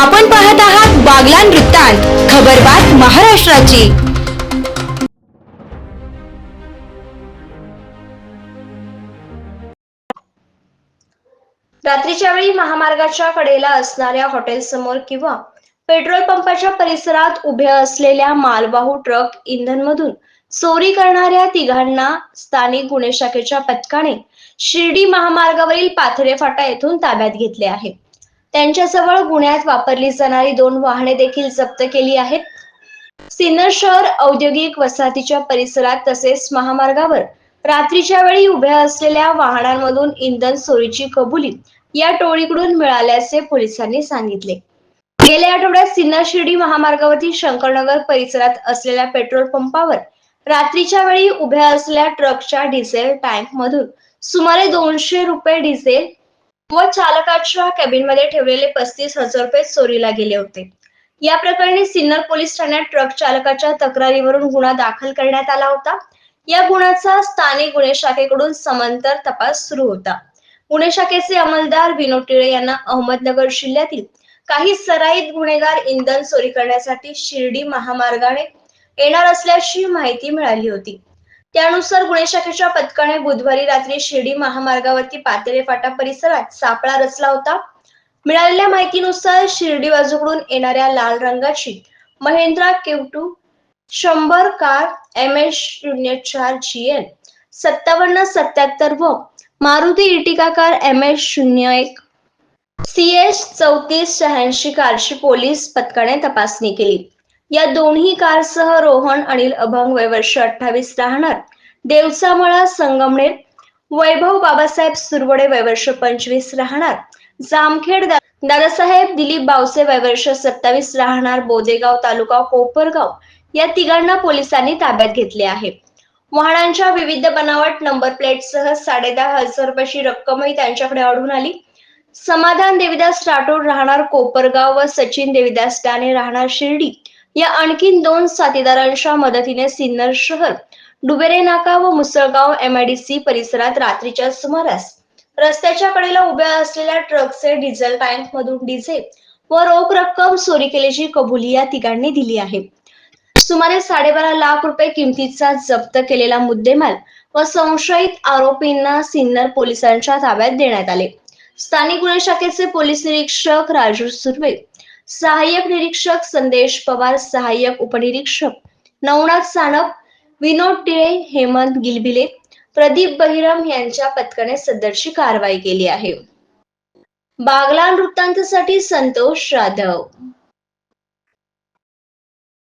आपण पाहत आहात बागलान वृत्तांत खबरबात महाराष्ट्राची. रात्रीच्या वेळी महामार्गाच्या कडेला असणाऱ्या हॉटेल समोर किंवा पेट्रोल पंपाच्या परिसरात उभ्या असलेल्या मालवाहू ट्रक इंधनमधून चोरी करणाऱ्या तिघांना स्थानिक गुन्हे शाखेच्या पथकाने शिर्डी महामार्गावरील पाथरे फाटा येथून ताब्यात घेतले आहे. त्यांच्याजवळ गुन्ह्यात वापरली जाणारी दोन वाहने देखील जप्त केली आहेत. सिन्नर शहर औद्योगिक वसाहतीच्या परिसरात तसेच महामार्गावर रात्रीच्या वेळी उभ्या असलेल्या वाहनांमधून इंधन चोरीची कबुली या टोळीकडून मिळाल्याचे पोलिसांनी सांगितले. गेल्या आठवड्यात सिन्नर शिर्डी महामार्गावरती शंकरनगर परिसरात असलेल्या पेट्रोल पंपावर रात्रीच्या वेळी उभ्या असलेल्या ट्रकच्या डिझेल टँक मधून सुमारे दोनशे रुपये डिझेल व चालकाच्या कॅबिनमध्ये ठेवलेले पस्तीस हजार रुपये चोरीला गेले होते. या प्रकरणी सिन्नर पोलीस ठाण्यात ट्रक चालकाच्या तक्रारीवरून गुन्हा दाखल करण्यात आला होता. या गुन्ह्याचा स्थानिक गुन्हे शाखेकडून समांतर तपास सुरू होता. गुन्हे शाखेचे अंमलदार विनोद टिळे यांना अहमदनगर जिल्ह्यातील काही सराईत गुन्हेगार इंधन चोरी करण्यासाठी शिर्डी महामार्गाने येणार असल्याची माहिती मिळाली होती. त्यानुसार गुन्हे शाखेच्या पथकाने बुधवारी रात्री शिर्डी महामार्गावरती पातेरे फाटा परिसरात सापळा रचला होता. मिळालेल्या माहितीनुसार शिर्डी बाजूकडून येणाऱ्या लाल रंगाची महिंद्रा केवटू शंभर कार एम एस शून्य चार जी एन सत्तावन्न सत्याहत्तर व Maruti Ertiga car M S शून्य एक सी एस चौतीस शहाऐंशी कारची पोलीस पथकाने तपासणी केली. या दोन्ही कारसह रोहन अनिल अभंग वय वर्ष अठ्ठावीस राहणार. देवसामळा संगमनेर वैभव बाबासाहेब सुरवडे वय वर्ष पंचवीस राहणार. जामखेड दादासाहेब दिलीप बावसे वय वर्ष सत्तावीस राहणार. बोदेगाव तालुका कोपरगाव या तिघांना पोलिसांनी ताब्यात घेतले आहे. वाहनांच्या विविध बनावट नंबर प्लेटसह साडेदहा हजार रुपयाची रक्कमही त्यांच्याकडे आढळून आली. समाधान देविदास राठोड राहणार कोपरगाव व सचिन देविदास डाणे राहणार शिर्डी. या आणखीन दोन साथीदारांच्या मदतीने सिन्नर शहर डुबेरे नाका व मुसळगाव एमआयडीसी परिसरात रात्रीच्या सुमारास रस्त्याच्या कडेला उभ्या असलेल्या ट्रकचे डिझेल टँक मधून डिझेल व रोख रक्कम चोरी केल्याची कबुली या तिघांनी दिली आहे. सुमारे साडेबारा लाख रुपये किमतीचा जप्त केलेला मुद्देमाल व संशयित आरोपींना सिन्नर पोलिसांच्या ताब्यात देण्यात आले. स्थानिक गुन्हे शाखेचे पोलीस निरीक्षक राजू सुर्वे सहाय्यक निरीक्षक संदेश पवार सहाय्यक उपनिरीक्षक नवनाथ सानप विनोद टिळे हेमंत गिलबिले प्रदीप बहिरम यांच्या पथकाने सदरची कारवाई केली आहे. बागलान वृत्तांतसाठी संतोष जाधव